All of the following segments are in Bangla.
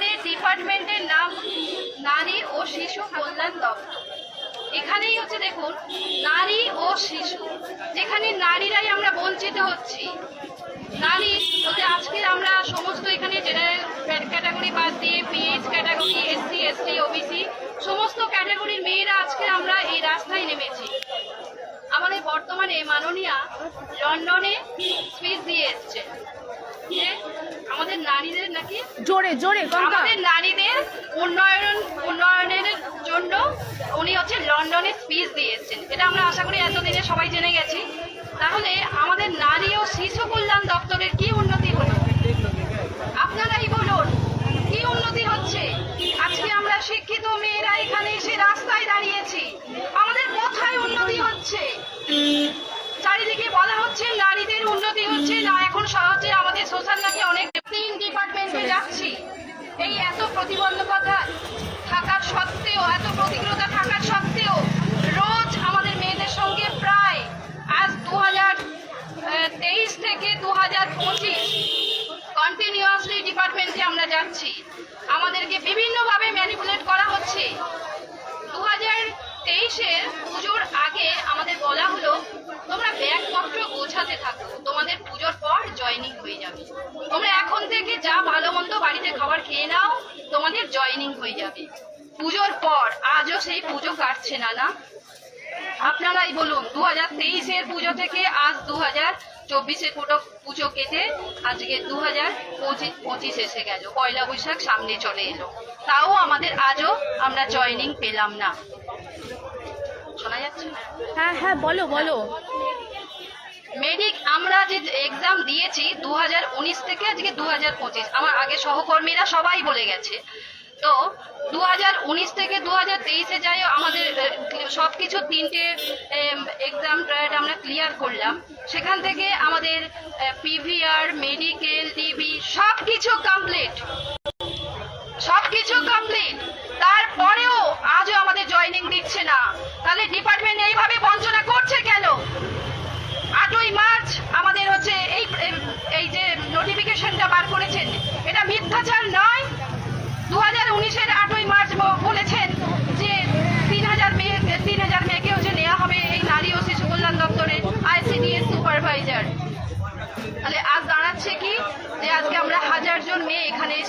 আমাদের ডিপার্টমেন্টের নাম নারী ও শিশু কল্যাণ দপ্তর। এখানেই হচ্ছে দেখুন, নারী ও শিশু, যেখানে নারীরাই আমরা বঞ্চিত হচ্ছি। নারী বলতে আজকে আমরা সমস্ত এখানে জেনারেল ক্যাটাগরি বাদ দিয়ে PH category SC ST OBC সমস্ত ক্যাটাগরির মেয়েরা আজকে আমরা এই রাস্তায় নেমেছি। আমাদের বর্তমানে মাননীয়া লন্ডনে স্পিচ দিয়ে এসছে। যে আমাদের নারীদের নাকি জোরে জোরে আমাদের নারীদের উন্নয়ন উন্নয়নের জন্য উনি হচ্ছে লন্ডনে স্পিচ দিয়ে এসেছেন এটা আমরা আশা করি এতদিনে সবাই জেনে গেছি। তাহলে আমাদের নারী ও শিশু কল্যাণ দপ্তরের কি উন্নতি হলো? আপনারাই বলুন কি উন্নতি হচ্ছে? আজকে আমরা শিক্ষিত মেয়েরা এখানে এসে রাস্তায় দাঁড়িয়েছি। আমাদের কোথায় উন্নতি হচ্ছে? চারিদিকে বলা হচ্ছে নারীদের উন্নতি হচ্ছে, না এখন সহজে আমাদের সোশ্যাল নাকি অনেক তিন ডিপার্টমেন্টে যাচ্ছি। এই এত প্রতিবন্ধকতা থাকার সত্ত্বেও, এত প্রতিকূলতা থাকার সত্ত্বেও রোজ আমাদের মেয়েদের সঙ্গে প্রায় আজ দু তেইশ থেকে দু হাজার পঁচিশ কন্টিনিউয়াসলি ডিপার্টমেন্টে আমরা যাচ্ছি। আমাদেরকে বিভিন্নভাবে ম্যানিপুলেট করা হচ্ছে দু হাজার তেইশের পুজোর আগে আমাদের বলা হলো তোমরা গোছাতে থাকো। তোমাদের পুজোর পর জয়েনিং হয়ে যাবে। তোমরা এখন থেকে যা ভালো মন্দ বাড়িতে খাবার খেয়ে নাও, তোমাদের জয়েনিং হয়ে যাবে। পুজোর পর আজও সেই পুজো কাটছে না না আপনারাই বলুন দু হাজার তেইশের পুজো থেকে আজ দু হাজার চব্বিশের পুজো পুজো কেটে আজকে দু হাজার পঁচিশ এসে গেল। পয়লা বৈশাখ সামনে চলে এলো। তাও আমাদের আজও আমরা জয়েনিং পেলাম না। শোনা যাচ্ছে? হ্যাঁ হ্যাঁ বলো বলো। মেডিক, আমরা যে এক্সাম দিয়েছি দু হাজার উনিশ থেকে আজকে দু হাজার পঁচিশ। আমার আগে সহকর্মীরা সবাই বলে গেছে। তো দু হাজার উনিশ থেকে দু হাজার তেইশে যাই আমাদের সব কিছু তিনটে এক্সাম ট্রায়াড আমরা ক্লিয়ার করলাম। সেখান থেকে আমাদের পিভিআর মেডিকেল ডিবি সব কিছু কমপ্লিট সব কিছু কমপ্লিট তারপরেও আজও আমাদের জয়েনিং দিচ্ছে না তাহলে ডিপার্টমেন্ট এইভাবে বঞ্চনা করছে কেন আটই মার্চ আমাদের হচ্ছে এই এই যে নোটিফিকেশনটা বার করেছেন এটা মিথ্যাচার নয় দু হাজার উনিশের আটই মার্চ ব- বলেছেন যে তিন হাজার মেয়ে তিন হাজার মেয়েকে হচ্ছে নেওয়া হবে এই নারী ও শিশু কল্যাণ দপ্তরে আইসিডিএস সুপারভাইজার তাহলে আজ দাঁড়াচ্ছে কি যে আজকে আমরা হাজার জন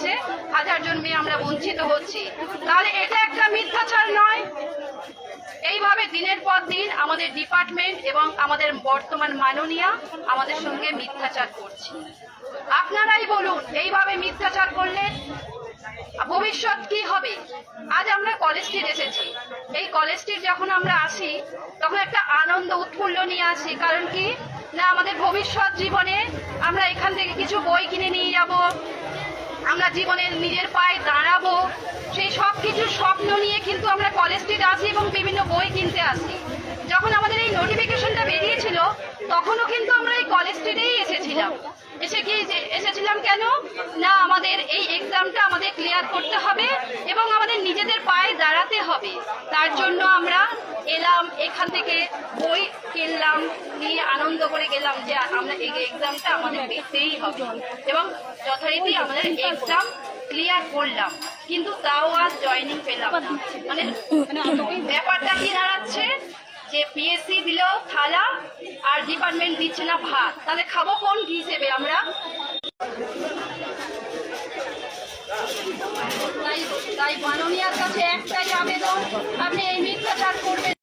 এসে হাজার জন মেয়ে আমরা বঞ্চিত হচ্ছি। তাহলে এটা একটা মিথ্যাচার নয়। এইভাবে দিনের পর দিন আমাদের ডিপার্টমেন্ট এবং আমাদের বর্তমান মাননীয়া আমাদের সঙ্গে মিথ্যাচার করছে। আপনারাই বলুন, এইভাবে মিথ্যাচার করলে ভবিষ্যৎ কি হবে? আজ আমরা কলেজ স্ট্রিট এসেছি। এই কলেজ স্ট্রিট যখন আমরা আসি, তখন একটা আনন্দ উৎফুল্ল নিয়ে আসি। কারণ কি? না, আমাদের ভবিষ্যৎ জীবনে আমরা এখান থেকে কিছু বই কিনে নিয়ে যাব আমরা জীবনে নিজের পায়ে দাঁড়াবো, সেই সব কিছু স্বপ্ন নিয়ে কিন্তু আমরা কলেজ স্ট্রিট আসি এবং বিভিন্ন বই কিনতে আসি যখন আমাদের এই নোটিফিকেশনটা বেরিয়েছিল, তখনও কিন্তু আমরা এই কলেজ স্ট্রিটেই এসেছিলাম। এসে কি এসেছিলাম কেন? না, আমাদের এই এক্সামটা আমাদের ক্লিয়ার করতে হবে এবং আমাদের নিজেদের পায়ে দাঁড়াতে হবে। এলাম, এখান থেকে বই কিনলাম, নিয়ে আনন্দ করে গেলাম যে আমরা এই এক্সামটা আমাদের দিতেই হবে। এবং যথারীতি আমাদের এক্সাম ক্লিয়ার করলাম, কিন্তু তাও আর জয়েনিং পেলাম মানে ব্যাপারটা কি দাঁড়াচ্ছে? যে পিএসসি দিল থালা, আর ডিপার্টমেন্ট দিচ্ছে না ভাত। তাহলে খাব কোন হিসেবে আমরা? তাই তাই মাননীয়ার কাছে একটাই আবেদন, আপনি এই মিথ্যাচার করবেন